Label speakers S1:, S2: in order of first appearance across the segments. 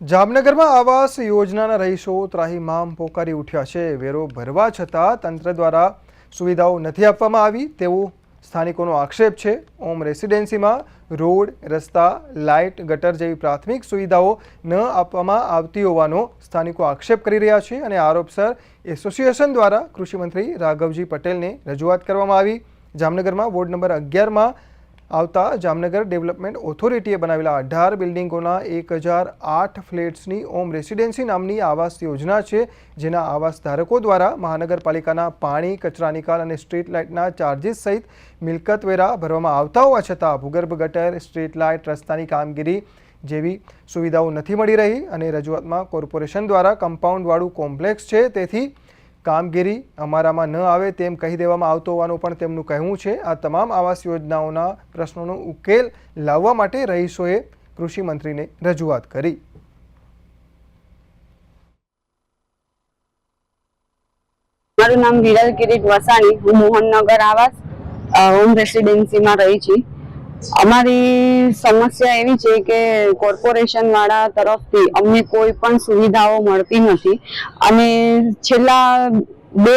S1: જામનગરમાં આવાસ યોજનાના રહીશો ત્રાહીમામ પોકારી ઉઠ્યા છે. વેરો ભરવા છતાં તંત્ર દ્વારા સુવિધાઓ નથી આપવામાં આવી. તેવો સ્થાનિકોનો આક્ષેપ છે. ઓમ રેસિડેન્સીમાં રોડ, રસ્તા, લાઇટ, ગટર જેવી પ્રાથમિક સુવિધાઓ ન આપવામાં આવતી હોવાનો સ્થાનિકો આક્ષેપ કરી રહ્યા છે અને આરોપસર એસોસિએશન દ્વારા કૃષિમંત્રી રાઘવજી પટેલને રજૂઆત કરવામાં આવી. જામનગરમાં વોર્ડ નંબર અગિયારમાં આવતા જામનગર ડેવલપમેન્ટ ઓથોરિટીએ બનાવેલા અઢાર બિલ્ડિંગોના એક હજાર આઠ ફ્લેટ્સની ઓમ રેસિડેન્સી નામની આવાસ યોજના છે, જેના આવાસ ધારકો દ્વારા મહાનગરપાલિકાના પાણી, કચરા નિકાલ અને સ્ટ્રીટ લાઇટના ચાર્જિસ સહિત મિલકત વેરા ભરવામાં આવતા હોવા છતાં ભૂગર્ભ ગટર, સ્ટ્રીટ લાઇટ, રસ્તાની કામગીરી જેવી સુવિધાઓ નથી મળી રહી અને રજૂઆતમાં કોર્પોરેશન દ્વારા કમ્પાઉન્ડવાળું કોમ્પ્લેક્સ છે, તેથી કામગીરી અમારામાં ન આવે તેમ કહી દેવામાં આવતો હોવાનું પણ તેમનું કહેવું છે. આ તમામ આવાસ યોજનાઓના પ્રશ્નોનો ઉકેલ લાવવા માટે રહીશોએ કૃષિમંત્રીને રજૂઆત કરી.
S2: મારું નામ વિરલ કિરીટ વસાણી. હું મોહનનગર આવાસ હોમ રેસિડેન્સીમાં રહી છું. અમારી સમસ્યા એવી છે કે કોર્પોરેશન વાળા તરફથી અમને કોઈ પણ સુવિધાઓ મળતી નથી. અને છેલ્લા બે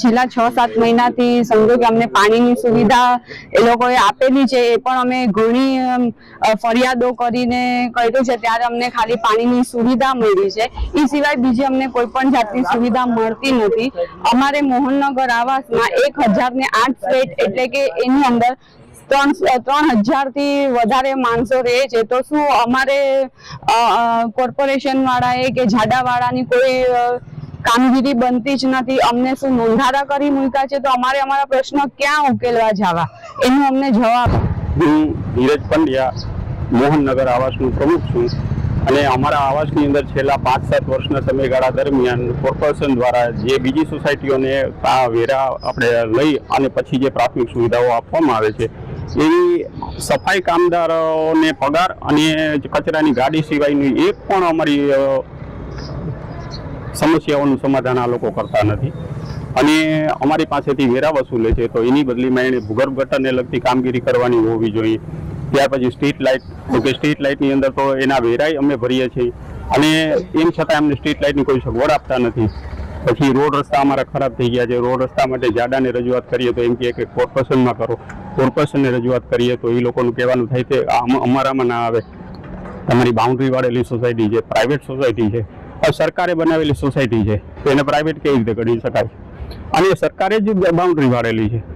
S2: છેલ્લા છ સાત મહિનાથી સમજો કે અમને પાણીની સુવિધા એ લોકોએ આપેલી છે, એ પણ અમે ઘણી ફરિયાદો કરીને કર્યું છે, ત્યારે અમને ખાલી પાણીની સુવિધા મળી છે. એ સિવાય બીજી અમને કોઈ પણ જાતની સુવિધા મળતી નથી. અમારે મોહનનગર આવાસમાં એક હજાર ને આઠ ફેટ એટલે કે એની અંદર ત્રણ ત્રણ હજારથી વધારે માણસો રહે છે. તો શું અમારે કોર્પોરેશન વાળાએ કે ઝાડા વાળાની કોઈ કામગીરી બનતી જ નથી? અમને શું નોંધારા કરી મૂક્યા છે? તો અમારે અમારા પ્રશ્ન ક્યાં ઉકેલવા જવા? એનો અમને જવાબ
S3: હું ધીરજ પંડ્યા, મોહનનગર આવાસનું પ્રમુખ છું. અને અમારા આવાસની અંદર છેલ્લા પાંચ સાત વર્ષના સમયગાળા દરમિયાન કોર્પોરેશન દ્વારા જે બીજી સોસાયટીઓને આ વેરા આપણે લઈ અને પછી જે પ્રાથમિક સુવિધાઓ આપવામાં આવે છે એવી સફાઈ કામદારોને પગાર અને કચરાની ગાડી સિવાયની એક પણ અમારી સમસ્યાઓનું સમાધાન આ લોકો કરતા નથી. અને અમારી પાસેથી વેરા વસૂલે છે, તો એની બદલીમાં એણે ભૂગર્ભ ગટરને લગતી કામગીરી કરવાની હોવી જોઈએ. ત્યાર પછી સ્ટ્રીટ લાઇટ, તો કે સ્ટ્રીટ લાઇટની અંદર તો એના વેરાય અમે ભરીએ છીએ. અને એમ છતાં અમને સ્ટ્રીટ લાઇટની કોઈ સગવડ આપતા નથી. પછી રોડ રસ્તા અમારા ખરાબ થઈ ગયા છે. રોડ રસ્તા માટે જાડાને રજૂઆત કરીએ તો એમ કે કે કોર્પોરેશનમાં કરો. કોર્પોરેશનને રજૂઆત કરીએ તો એ લોકોનું કહેવાનું થાય આ અમારામાં ના આવે. તમારી બાઉન્ડ્રી વાળેલી સોસાયટી છે પ્રાઇવેટ સોસાયટી છે. સરકારે બનાવેલી સોસાયટી છે. તો એને પ્રાઇવેટ કેવી રીતે ગણી શકાય? અને સરકારે જ બાઉન્ડ્રી વાળેલી છે.